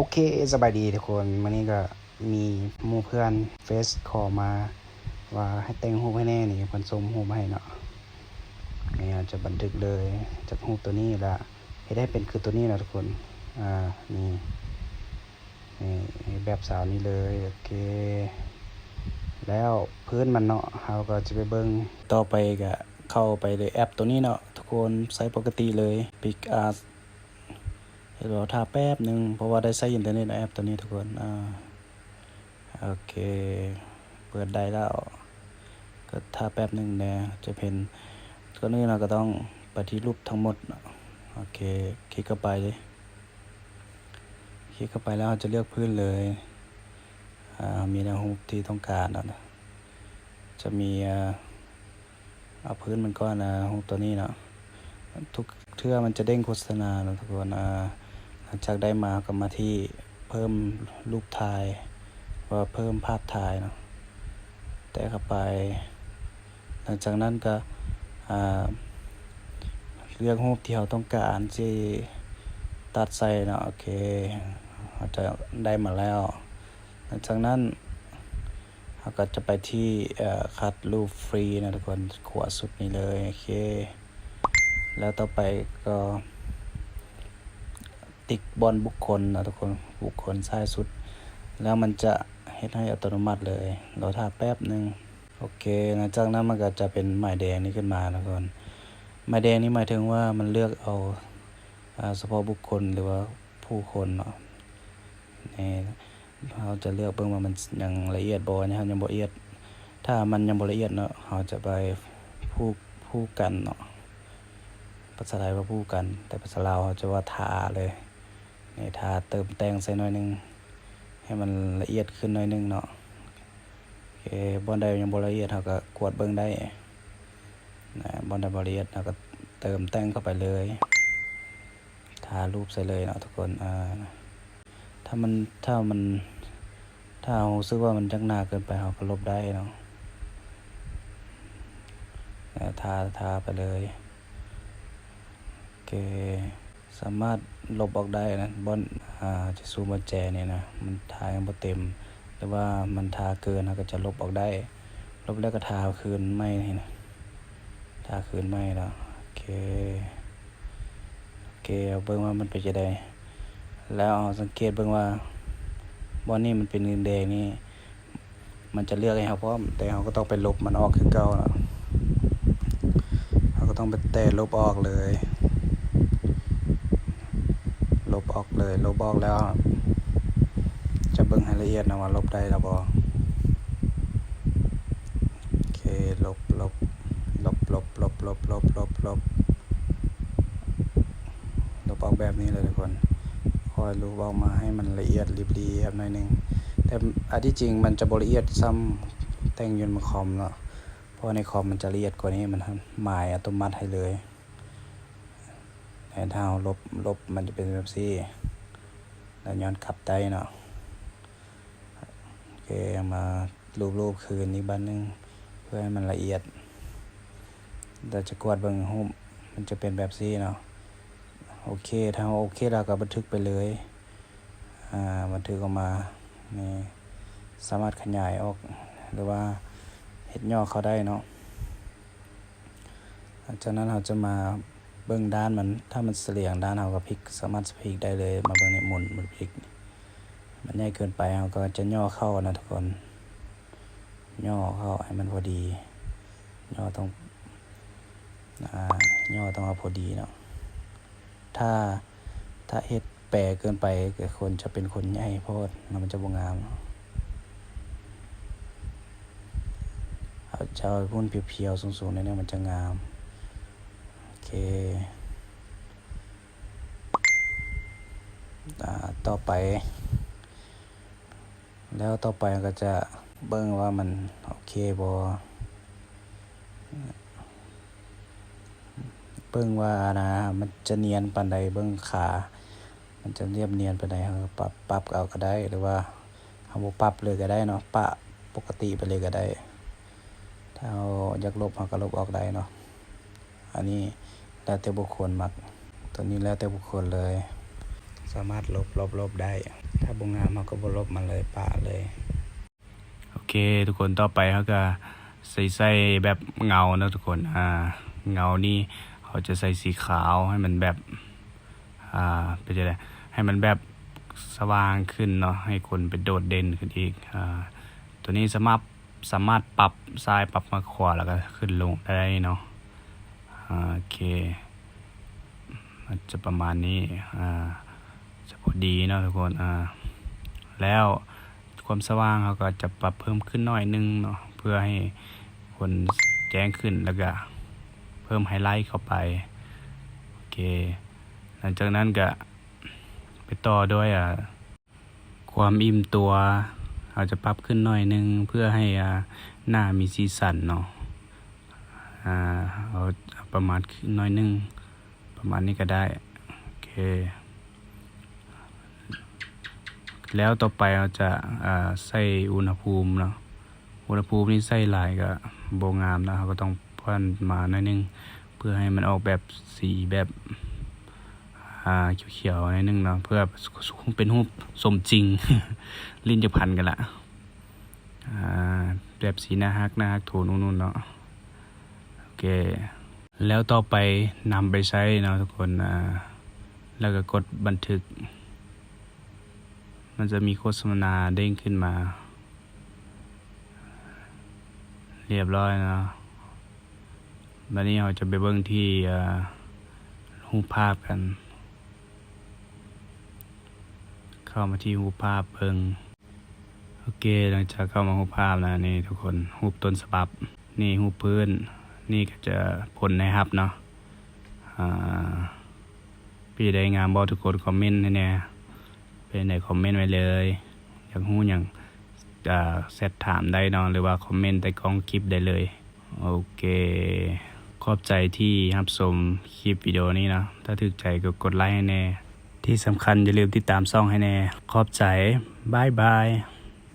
โอเคสบายดีทุกคนวันนี้ก็มีมู่เพื่อนเฟซขอมา ว่าให้แต่งรูปให้แน่นี่เพิ่นส่งรูปมาให้เนาะนี่อาจะบันทึกเลยจากรูปตัวนี้ละให้ได้เป็นคือตัวนี้นะทุกคนอ่านี่นี่แบบสาวนี้เลยโอเค แล้วพื้นมันเนาะเราก็จะไปเบิ่งต่อไปก็เข้าไปเลยแอปตัวนี้เนาะทุกคนใช้ปกติเลย Pic Art เดี๋ยวเราท่าแป๊บหนึ่งเพราะว่าได้ใช้อินเทอร์เน็ตแอปตัวนี้ทุกคนอ่าโอเค เปิดได้แล้ว ก็ท่าแป๊บหนึ่งเนี่ยจะเป็นก็นี่เราก็ต้องไปที่รูปทั้งหมดโอเค คลิกเข้าไปเลยคลิกเข้าไปแล้วจะเลือกพื้นเลยอ่ามีแนวรูปที่ต้องการนะจะมีเอาพื้นมันก็นะรูปตัวนี้เนาะทุกเทื่อมันจะเด้งโฆษณาทุกคนอ่า หลังจากได้มาก็มาที่เพิ่มรูปถ่ายว่าเพิ่มภาพถ่ายเนาะแต่เข้าไป หลังจากนั้นก็เลือกรูปที่เราต้องการที่ตัดใส่เนาะโอเคเราจะได้มาแล้ว หลังจากนั้นเราก็จะไปที่คัดรูปฟรีนะทุกคนขวาสุดนี้เลยโอเค แล้วต่อไปก็ ติ๊กบอลบุคคลนะทุกคนบุคคลซ้ายสุด แล้วมันจะเฮ็ดให้อัตโนมัติเลย เราท่าแป๊บหนึ่งโอเคหลังจากนั้นมันก็จะเป็นหมายแดงนี้ขึ้นมานะทุกคนหมายแดงนี้หมายถึงว่ามันเลือกเอาเฉพาะบุคคลหรือว่าผู้คนเนาะนี่เราจะเลือกเบิ่งว่ามันยังละเอียดบ่นะครับยังบ่ละเอียด ถ้ามันยังบ่ละเอียดเนาะเราจะไปผู้ผู้กันเนาะภาษาไทยว่าพูดกัน แต่ภาษาลาวเขาจะว่าทาเลย นี่ทาเติมแต่งใส่หน่อยหนึง ให้มันละเอียดขึ้นหน่อยหนึงเนาะโอเคบอนใดยังบ่ละเอียดเขาก็กวดเบิ่งได้นะบอนใดบ่ละเอียดเราก็เติมแต่งเข้าไปเลยทารูปใส่เลยเนาะทุกคนอ่าถ้ามันถ้ามันถ้าเรารู้สึกว่ามันจักหนาเกินไปเราก็ลบได้เนาะทาทาไปเลยโอเค สามารถลบออกได้นะบอนอ่าจะซูมบนแจเนี่ยนะมันทายังบ่เต็มหรือว่ามันทาเกินเราก็จะลบออกได้ ลบแล้วก็ทาคืนไม่นี่นะทาคืนไม่แล้วโอเคโอเคเอาเบิ่งว่ามันเป็นจะไดแล้วสังเกตเบิ่งว่าบอนนี่มันเป็นแดงนี่มันจะเลือกให้เราพร้อมแต่เราก็ต้องไปลบมันออกคือเก่าเนาะเราก็ต้องไปแตะลบออกเลย บออกเลย ลบออกแล้ว จะเบิ่งให้ละเอียดนะว่าลบได้แล้วบ่โอเคลบลบลบลบลบลบลบลบลบลบออกแบบนี้เลยทุกคนคอยลบออกมาให้มันละเอียดรีบเรียบหน่อยหนึงแต่อันที่จริงมันจะบ่ละเอียดซ้ำแต่งยนต์บนคอมเนาะเพราะในคอมมันจะละเอียดกว่านี้มันหมายอัตโนมัติให้เลย แต่ถ้าเราลบลบมันจะเป็นแบบซี่แล้วย้อนกลับได้เนาะโอเคมารูปรูปคืนอีกบันหนึง เพื่อให้มันละเอียดเราจะกวาดเบิ่งรูปมันจะเป็นแบบซี่เนาะโอเคถ้าโอเคเราก็บันทึกไปเลยอ่าบันทึกออกมานี่สามารถขยายออกหรือว่าเฮ็ดย่อเขาได้เนาะจากนั้นเราจะมา เบิ่งด้านมันถ้ามันเสลี่ยงด้านเราก็พลิกสามารถพลิกได้เลย มาเบิ่งนี่หมุนหมุนพลิก มันใหญ่เกินไปเราก็จะย่อเข้านะทุกคน ย่อเข้าให้มันพอดี ย่อต้องอ่าย่อต้องเอาพอดีเนาะถ้าถ้าเฮ็ดแปรเกินไปก็คนจะเป็นคนใหญ่โพดมันจะบ่งามเนาเอาจะเอาพุ่นเพียวๆสูงๆในนี้มันจะงาม เคต่อไป แล้วต่อไปก็จะเบิ่งว่ามันโอเคบ่เบิ่งว่านะ มันจะเนียนปานใดเบิ่งขา มันจะเรียบเนียนปานใดเราปรับปรับเอาก็ได้ หรือว่าเราปรับเลยก็ได้เนาะปะปกติไปเลยก็ได้ ถ้าเราอยากลบเราก็ลบออกได้เนาะอันนี้ แล้วแต่บุคคลมัก ตัวนี้แล้วแต่บุคคลเลย สามารถลบลบลบได้ ถ้าบงงามเขาก็บลบมาเลยปะเลย โอเค ทุกคนต่อไปเขาก็ใส่ใส่แบบเงานะทุกคนอ่าเงานี่เขาจะใส่สีขาวให้มันแบบอ่าเป็นจะไงให้มันแบบสว่างขึ้นเนาะให้คนเป็นโดดเด่นขึ้นอีกอ่าตัวนี้สามารถสามารถปรับซ้ายปรับมาขวาแล้วก็ขึ้นลงได้เนาะ โอเคมันจะประมาณนี้อ่าจะพอดีเนาะทุกคนอ่าแล้วความสว่างเขาก็จะปรับเพิ่มขึ้นหน่อยนึงเนาะเพื่อให้คนแจ้งขึ้นแล้วก็เพิ่มไฮไลท์เข้าไปโอเคหลังจากนั้นก็ไปต่อด้วยอ่าความอิ่มตัวเราจะปรับขึ้นหน่อยนึงเพื่อให้อ่าหน้ามีสีสันเนาะ อ่าเอาประมาณขึ้อยนึง ประมาณนี้ก็ได้ โอเค แล้วต่อไปเราจะอ่าใส่อุณหภูมิเนาะอุณหภูมินี่ใส่ลายก็โบงามแล้วเราก็ต้องพ่นมาหน่อยนึง เพื่อให้มันออกแบบสีแบบอ่าเขียวๆหน่อยนึงเนาะเพื่อเป็นรูปสมจริง ลิ้นจะพันกันละอ่าแบบสีหน้าฮักหน้าฮักโทนนู่นๆเนาะ เค แล้วต่อไปนำไปใช้เนาะทุกคนอ่าแล้วก็กดบันทึก มันจะมีโฆษณาเด้งขึ้นมา เรียบร้อยเนาะวันนี้เราจะไปเบิ่งที่รูปภาพกัน เข้ามาที่รูปภาพเบิ่งโอเคหลังจากเข้ามารูปภาพแล้วนี่ทุกคนรูปต้นฉบับ นี่รูปพื้น นี่ก็จะผลในฮับเนาะพี่ได้งามบอทุกคนคอมเมนต์ให้แน่เป็นไหนคอมเมนต์ไว้เลย อยากรู้อย่างอ่าเซตถามได้นาะหรือว่าคอมเมนต์ใต้กล้องคลิปได้เลย โอเค ขอบใจที่รับชมคลิปวิดีโอนี้นะ ถ้าถูกใจก็กดไลค์ให้แน่ ที่สำคัญอย่าลืมติดตามช่องให้แน่ ขอบใจบายบาย